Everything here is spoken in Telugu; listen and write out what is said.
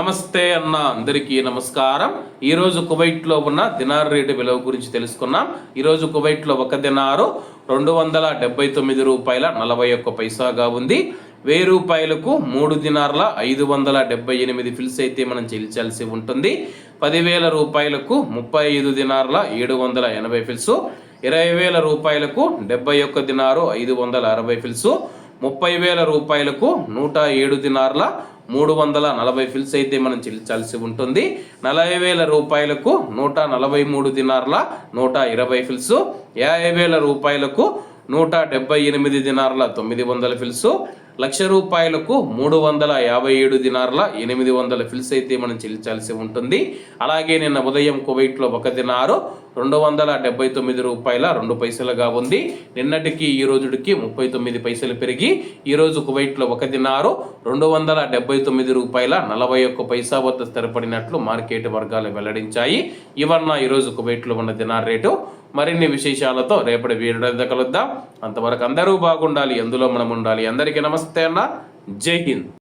నమస్తే అన్న అందరికీ నమస్కారం. ఈరోజు కువైట్లో ఉన్న దినార్ రేటు విలువ గురించి తెలుసుకున్నాం. ఈరోజు కువైట్లో ఒక దినారు రెండు వందల డెబ్బై తొమ్మిది రూపాయల నలభై ఒక్క పైసాగా ఉంది. వెయ్యి రూపాయలకు మూడు దినార్ల ఐదు వందల డెబ్బై ఎనిమిది ఫిల్స్ అయితే మనం చెల్లించాల్సి ఉంటుంది. పదివేల రూపాయలకు ముప్పై ఐదు దినార్ల ఏడు వందల ఎనభై ఫిల్స్ ఇరవై వేల రూపాయలకు డెబ్బై ఒక్క దినారు ఐదు వందల అరవై ఫిల్స్ ముప్పై వేల రూపాయలకు నూట ఏడు దినార్ల మూడు వందల నలభై ఫిల్స్ అయితే మనం చెల్లించాల్సి ఉంటుంది. నలభై వేల రూపాయలకు నూట నలభై మూడు దినార్ల నూట ఇరవై ఫిల్స్. యాభై వేల రూపాయలకు నూట డెబ్బై ఎనిమిది దినార్ల తొమ్మిది వందల ఫిల్స్. లక్ష రూపాయలకు మూడు వందల యాభై ఏడు దినార్ల ఎనిమిది వందల ఫిల్స్ అయితే మనం చెల్లించాల్సి ఉంటుంది. అలాగే నిన్న ఉదయం కువైట్లో ఒక దినారు రెండు వందల డెబ్బై తొమ్మిది రూపాయల రెండు పైసలుగా ఉంది. నిన్నటికి ఈ రోజుకి ముప్పై తొమ్మిది పైసలు పెరిగి ఈరోజు కువైట్లో ఒక దినారు రెండు వందల డెబ్బై తొమ్మిది రూపాయల నలభై ఒక్క పైసా వద్ద స్థిరపడినట్లు మార్కెట్ వర్గాలు వెల్లడించాయి. ఇవన్న ఈరోజు కువైట్లో ఉన్న దినార్ రేటు మరిన్ని విశేషాలతో రేపటి వీడియో కలుద్దాం. అంతవరకు అందరూ బాగుండాలి ఎందులో మనం ఉండాలి అందరికీ నమస్తే అన్న. జై హింద్.